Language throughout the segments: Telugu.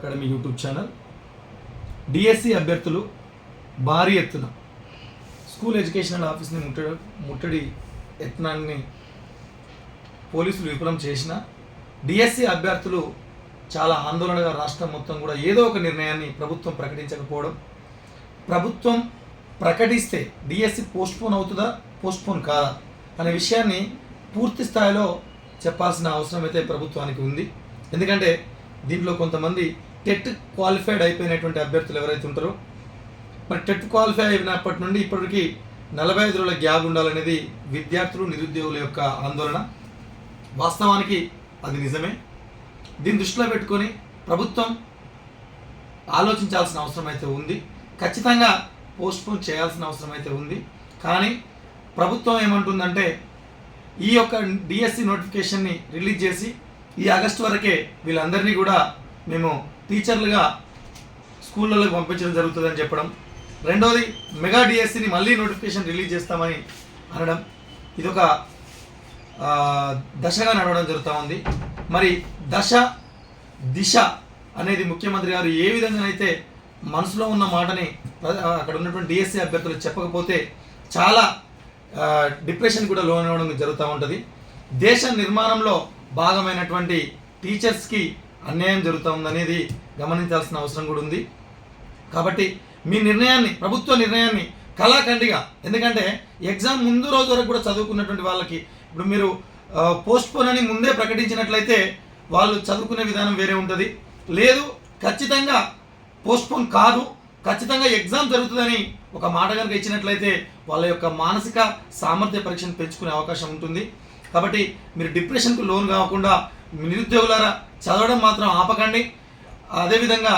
Academy YouTube channel. డిఎస్సి అభ్యర్థులు భారీ ఎత్తున. స్కూల్ ఎడ్యుకేషనల్ ఆఫీస్ని ముట్టడి ముట్టడి యత్నాన్ని పోలీసులు విఫలం చేసిన డిఎస్సి అభ్యర్థులు చాలా ఆందోళనగా రాష్ట్రం మొత్తం కూడా ఏదో ఒక నిర్ణయాన్ని ప్రభుత్వం ప్రకటించకపోవడం. ప్రభుత్వం ప్రకటిస్తే డిఎస్సి పోస్ట్పోన్ అవుతుందా? పోస్ట్పోన్ కాదా? అనే విషయాన్ని పూర్తి స్థాయిలో చెప్పాల్సిన అవసరం అయితే ప్రభుత్వానికి ఉంది. ఎందుకంటే దీంట్లో కొంతమంది టెట్ క్వాలిఫైడ్ అయిపోయినటువంటి అభ్యర్థులు ఎవరైతే ఉంటారో మరి టెట్ క్వాలిఫై అయినప్పటి నుండి ఇప్పటికి నలభై ఐదు రోజుల గ్యాప్ ఉండాలనేది విద్యార్థులు నిరుద్యోగుల యొక్క ఆందోళన. వాస్తవానికి అది నిజమే. దీన్ని దృష్టిలో పెట్టుకొని ప్రభుత్వం ఆలోచించాల్సిన అవసరం అయితే ఉంది. ఖచ్చితంగా పోస్ట్పోన్ చేయాల్సిన అవసరం అయితే ఉంది. కానీ ప్రభుత్వం ఏమంటుందంటే ఈ యొక్క డిఎస్సి నోటిఫికేషన్ని రిలీజ్ చేసి ఈ ఆగస్టు వరకే వీళ్ళందరినీ కూడా మేము టీచర్లుగా స్కూళ్ళలోకి పంపించడం జరుగుతుందని చెప్పడం. రెండోది మెగా డిఎస్సిని మళ్ళీ నోటిఫికేషన్ రిలీజ్ చేస్తామని అనడం. ఇదొక దశగా నడవడం జరుగుతూ ఉంది. మరి దశ దిశ అనేది ముఖ్యమంత్రి గారు ఏ విధంగానైతే మనసులో ఉన్న మాటని అక్కడ ఉన్నటువంటి డిఎస్సి అభ్యర్థులు చెప్పకపోతే చాలా డిప్రెషన్ కూడా లోనవడం జరుగుతూ ఉంటుంది. దేశ నిర్మాణంలో భాగమైనటువంటి టీచర్స్కి అన్యాయం జరుగుతుందనేది గమనించాల్సిన అవసరం కూడా ఉంది. కాబట్టి మీ నిర్ణయాన్ని ప్రభుత్వ నిర్ణయాన్ని కళాఖండిగా ఎందుకంటే ఎగ్జామ్ ముందు రోజు వరకు కూడా చదువుకున్నటువంటి వాళ్ళకి ఇప్పుడు మీరు పోస్ట్ పోన్ అని ముందే ప్రకటించినట్లయితే వాళ్ళు చదువుకునే విధానం వేరే ఉంటుంది. లేదు ఖచ్చితంగా పోస్ట్ పోన్ కాదు ఖచ్చితంగా ఎగ్జామ్ జరుగుతుందని ఒక మాట కనుక ఇచ్చినట్లయితే వాళ్ళ యొక్క మానసిక సామర్థ్య పరీక్షను పెంచుకునే అవకాశం ఉంటుంది. కాబట్టి మీరు డిప్రెషన్కు లోన్ కాకుండా నిరుద్యోగులారా చదవడం మాత్రం ఆపకండి. అదేవిధంగా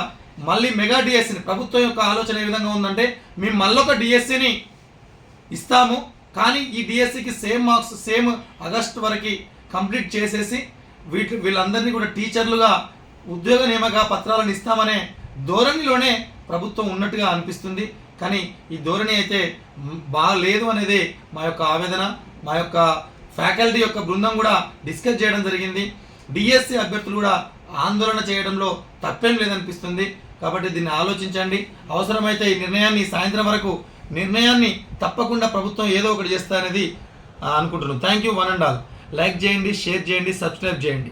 మళ్ళీ మెగా డిఎస్సిని ప్రభుత్వం యొక్క ఆలోచన ఏ విధంగా ఉందంటే మేము మళ్ళొక డిఎస్సిని ఇస్తాము కానీ ఈ డిఎస్సికి సేమ్ మార్క్స్ సేమ్ ఆగస్ట్ వరకు కంప్లీట్ చేసేసి వీటి వీళ్ళందరినీ కూడా టీచర్లుగా ఉద్యోగ నియామక పత్రాలను ఇస్తామనే ధోరణిలోనే ప్రభుత్వం ఉన్నట్టుగా అనిపిస్తుంది. కానీ ఈ ధోరణి అయితే బాగాలేదు అనేది మా యొక్క ఆవేదన మా యొక్క ఫ్యాకల్టీ యొక్క బృందం కూడా డిస్కస్ చేయడం జరిగింది. డిఎస్సి అభ్యర్థులు కూడా ఆందోళన చేయడంలో తప్పేం లేదనిపిస్తుంది. కాబట్టి దీన్ని ఆలోచించండి. అవసరమైతే ఈ నిర్ణయాన్ని సాయంత్రం వరకు నిర్ణయాన్ని తప్పకుండా ప్రభుత్వం ఏదో ఒకటి చేస్తారనేది ఆ, అనుకుంటున్నాను thank you one and all like చేయండి షేర్ చేయండి సబ్స్క్రైబ్ చేయండి.